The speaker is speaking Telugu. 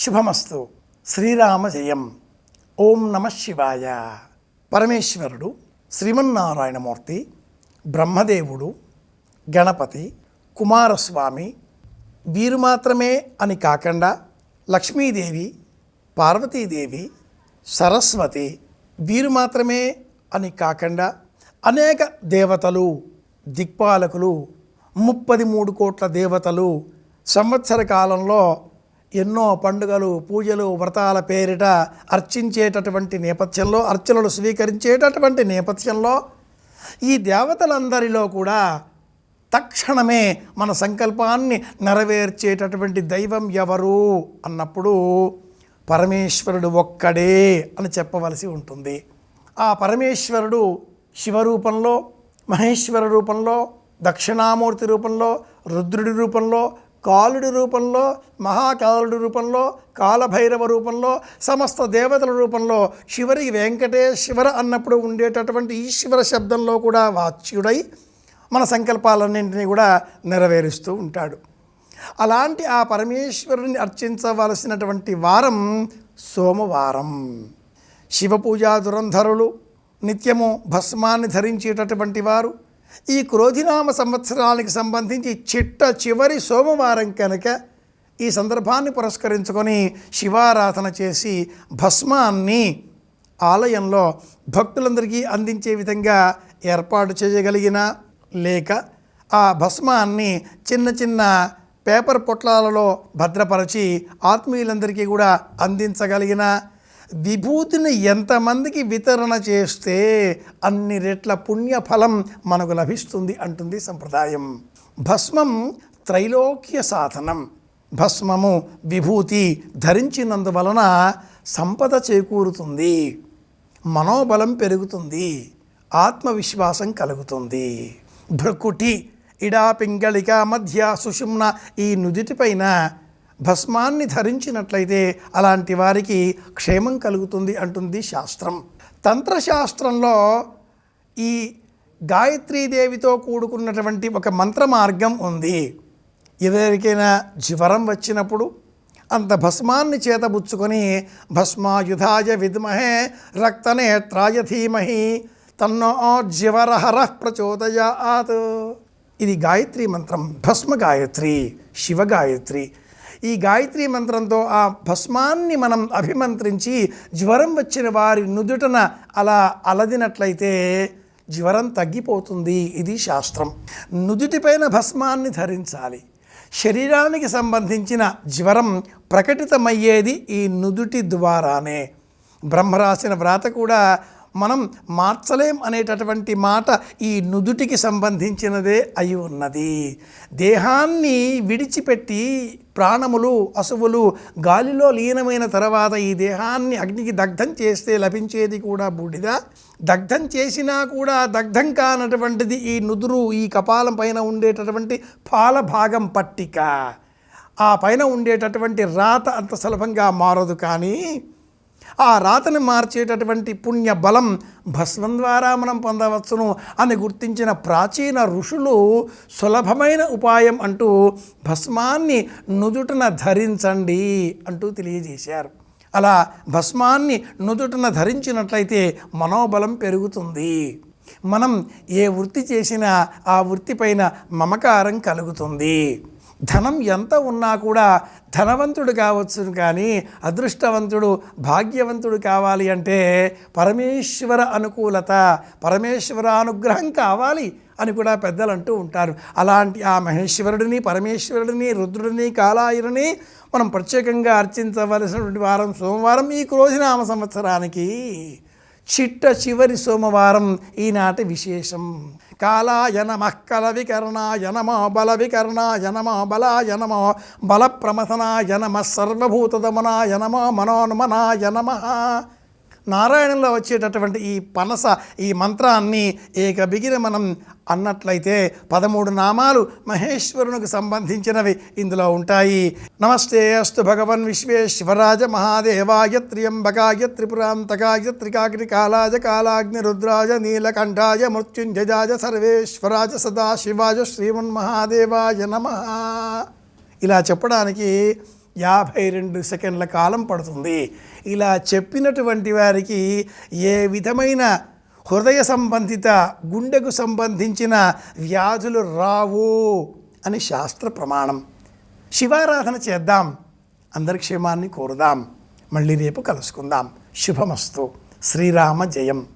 శుభమస్తు. శ్రీరామ జయం. ఓం నమ శివాయ. పరమేశ్వరుడు శ్రీమన్నారాయణమూర్తి బ్రహ్మదేవుడు గణపతి కుమారస్వామి వీరు మాత్రమే అని కాకుండా లక్ష్మీదేవి పార్వతీదేవి సరస్వతి వీరు మాత్రమే అని కాకుండా అనేక దేవతలు దిక్పాలకులు ముప్పది మూడు కోట్ల దేవతలు సంవత్సర కాలంలో ఎన్నో పండుగలు పూజలు వ్రతాల పేరిట అర్చించేటటువంటి నేపథ్యంలో అర్చనలు స్వీకరించేటటువంటి నేపథ్యంలో ఈ దేవతలందరిలో కూడా తక్షణమే మన సంకల్పాన్ని నెరవేర్చేటటువంటి దైవం ఎవరు అన్నప్పుడు పరమేశ్వరుడు ఒక్కడే అని చెప్పవలసి ఉంటుంది. ఆ పరమేశ్వరుడు శివరూపంలో మహేశ్వర రూపంలో దక్షిణామూర్తి రూపంలో రుద్రుడి రూపంలో కాలుడి రూపంలో మహాకాలుడి రూపంలో కాలభైరవ రూపంలో సమస్త దేవతల రూపంలో శివరికి వెంకటేశ్వర అన్నప్పుడు ఉండేటటువంటి ఈశ్వర శబ్దంలో కూడా వాచ్యుడై మన సంకల్పాలన్నింటినీ కూడా నెరవేరుస్తూ ఉంటాడు. అలాంటి ఆ పరమేశ్వరుని అర్చించవలసినటువంటి వారం సోమవారం. శివపూజా దురంధరులు నిత్యము భస్మాన్ని ధరించేటటువంటి వారు ఈ క్రోధినామ సంవత్సరానికి సంబంధించి చిట్ట చివరి సోమవారం కనుక ఈ సందర్భాన్ని పురస్కరించుకొని శివారాధన చేసి భస్మాన్ని ఆలయంలో భక్తులందరికీ అందించే విధంగా ఏర్పాటు చేయగలిగిన లేక ఆ భస్మాన్ని చిన్న చిన్న పేపర్ పొట్లాలలో భద్రపరిచి ఆత్మీయులందరికీ కూడా అందించగలిగిన విభూతిని ఎంతమందికి వితరణ చేస్తే అన్ని రెట్ల పుణ్యఫలం మనకు లభిస్తుంది అంటుంది సంప్రదాయం. భస్మం త్రైలోక్య సాధనం. భస్మము విభూతి ధరించినందువలన సంపద చేకూరుతుంది మనోబలం పెరుగుతుంది ఆత్మవిశ్వాసం కలుగుతుంది. భృకుటి ఇడా పింగళిక మధ్య సుషుమ్న ఈ నుదిటిపైన భస్మాన్ని ధరించినట్లయితే అలాంటి వారికి క్షేమం కలుగుతుంది అంటుంది శాస్త్రం. తంత్రశాస్త్రంలో ఈ గాయత్రీదేవితో కూడుకున్నటువంటి ఒక మంత్ర మార్గం ఉంది. ఎవరికైనా జ్వరం వచ్చినప్పుడు అంత భస్మాన్ని చేతబుచ్చుకొని భస్మాయుధాయ విద్మహే రక్తనేత్రాయ ధీమహి తన్నో జ్వరహర ప్రచోదయాత్. ఇది గాయత్రి మంత్రం భస్మ గాయత్రి శివ గాయత్రి ఈ గాయత్రి మంత్రంతో ఆ భస్మాన్ని మనం అభిమంత్రించి జ్వరం వచ్చిన వారి నుదుటన అలా అలదినట్లయితే జ్వరం తగ్గిపోతుంది ఇది శాస్త్రం. నుదుటిపైన భస్మాన్ని ధరించాలి. శరీరానికి సంబంధించిన జ్వరం ప్రకటితమయ్యేది ఈ నుదుటి ద్వారానే. బ్రహ్మరాసిన వ్రాత కూడా మనం మార్చలేం అనేటటువంటి మాట ఈ నుదుటికి సంబంధించినదే అయి ఉన్నది. దేహాన్ని విడిచిపెట్టి ప్రాణములు అసువులు గాలిలో లీనమైన తర్వాత ఈ దేహాన్ని అగ్నికి దగ్ధం చేస్తే లభించేది కూడా బూడిద. దగ్ధం చేసినా కూడా దగ్ధం కానటువంటిది ఈ నుదురు ఈ కపాలం పైన ఉండేటటువంటి పాల భాగం పట్టిక. ఆ పైన ఉండేటటువంటి రాత అంత సులభంగా మారదు కానీ ఆ రాతని మార్చేటటువంటి పుణ్య బలం భస్మం ద్వారా మనం పొందవచ్చును అని గుర్తించిన ప్రాచీన ఋషులు సులభమైన ఉపాయం అంటూ భస్మాన్ని నుదుటన ధరించండి అంటూ తెలియజేశారు. అలా భస్మాన్ని నుదుటన ధరించినట్లయితే మనోబలం పెరుగుతుంది. మనం ఏ వృత్తి చేసినా ఆ వృత్తిపైన మమకారం కలుగుతుంది. ధనం ఎంత ఉన్నా కూడా ధనవంతుడు కావచ్చు కానీ అదృష్టవంతుడు భాగ్యవంతుడు కావాలి అంటే పరమేశ్వర అనుకూలత పరమేశ్వర అనుగ్రహం కావాలి అని కూడా పెద్దలు అంటూ ఉంటారు. అలాంటి ఆ మహేశ్వరుడిని పరమేశ్వరుడిని రుద్రుడిని కాలాయుడిని మనం ప్రత్యేకంగా అర్చించవలసినటువంటి వారం సోమవారం ఈ క్రోధినామ సంవత్సరానికి చిట్ట చివరి సోమవారం ఈనాటి విశేషం. కాలాయ నమ కల నమ బల వికరణాయ నమ బలాయ నమ బల ప్రమథనాయ నమ సర్వభూతదమనాయ నమ మనోన్మనాయ నమ నారాయణంలో వచ్చేటటువంటి ఈ పనస ఈ మంత్రాన్ని ఏక బిగిన మనం అన్నట్లయితే పదమూడు నామాలు మహేశ్వరునికి సంబంధించినవి ఇందులో ఉంటాయి. నమస్తే అస్తు భగవన్ విశ్వేశ్వరాజ మహాదేవాయ త్రియంబకాయ త్రిపురాంతకాయ త్రికాగ్ని కాలాయ కాలాగ్ని రుద్రాయ నీలకంఠాయ మృత్యుంజయాయ సర్వేశ్వరాజ సదాశివాయ శ్రీమన్మహాదేవాయ నమ. ఇలా చెప్పడానికి యాభై రెండు సెకండ్ల కాలం పడుతుంది. ఇలా చెప్పినటువంటి వారికి ఏ విధమైన హృదయ సంబంధిత గుండెకు సంబంధించిన వ్యాధులు రావు అని శాస్త్ర ప్రమాణం. శివారాధన చేద్దాం. అందరి క్షేమాన్ని కోరుదాం. మళ్ళీ రేపు కలుసుకుందాం. శుభమస్తు. శ్రీరామ జయం.